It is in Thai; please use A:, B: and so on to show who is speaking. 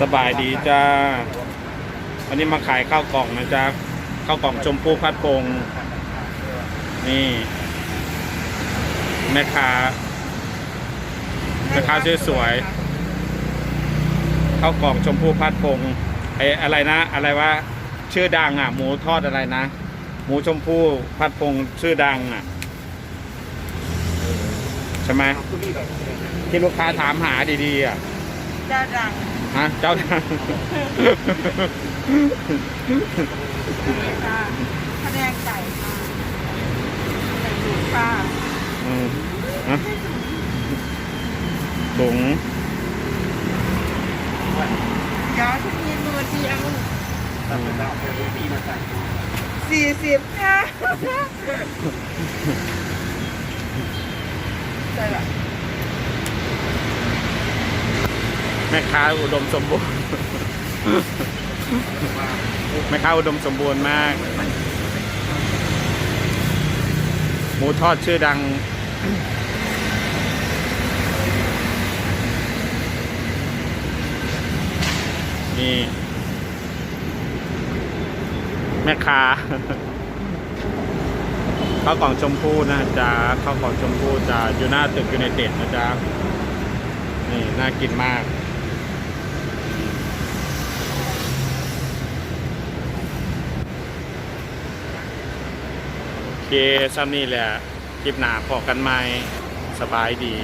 A: สบายดีจ้า วันนี้มาขายข้าวกล่องนะจ๊ะ ข้าวกล่องชมพู่พัดพงษ์นี่ แม่ค้าแม่ค้าสวยๆข้าวกล่องชมพู่พัดพงษ์ไอ้อะไรนะ อะไรว่าชื่อดังอะ หมูทอดอะไรนะ หมูชมพู่พัดพงษ์ชื่อดังอะ ใช่ไหมที่ลูกค้าถามหาดีๆอะ
B: เจ้าดัง
A: ฮะเจ้าดัง
B: นี่ค่ะคะแนนไก่ค่ะไก่ถูกค่ะ
A: อืมฮะถุง
B: ยาชนิดมือเดียวสี่สิบค่ะใช่ละ
A: แม่ค้าอุดมสมบูรณ์ แม่ค้าอุดมสมบูรณ์มาก หมูทอดชื่อดัง นี่ แม่ค้าข้าวกล่องชมพู่นะจ๊ะข้าวกล่องชมพู่จะอยู่หน้าตึกยูไนเต็ดนะจ๊ะนี่น่ากินมาก โอเค ซ้ำนี่แหละคลิปหนาพอกันไหมสบายดี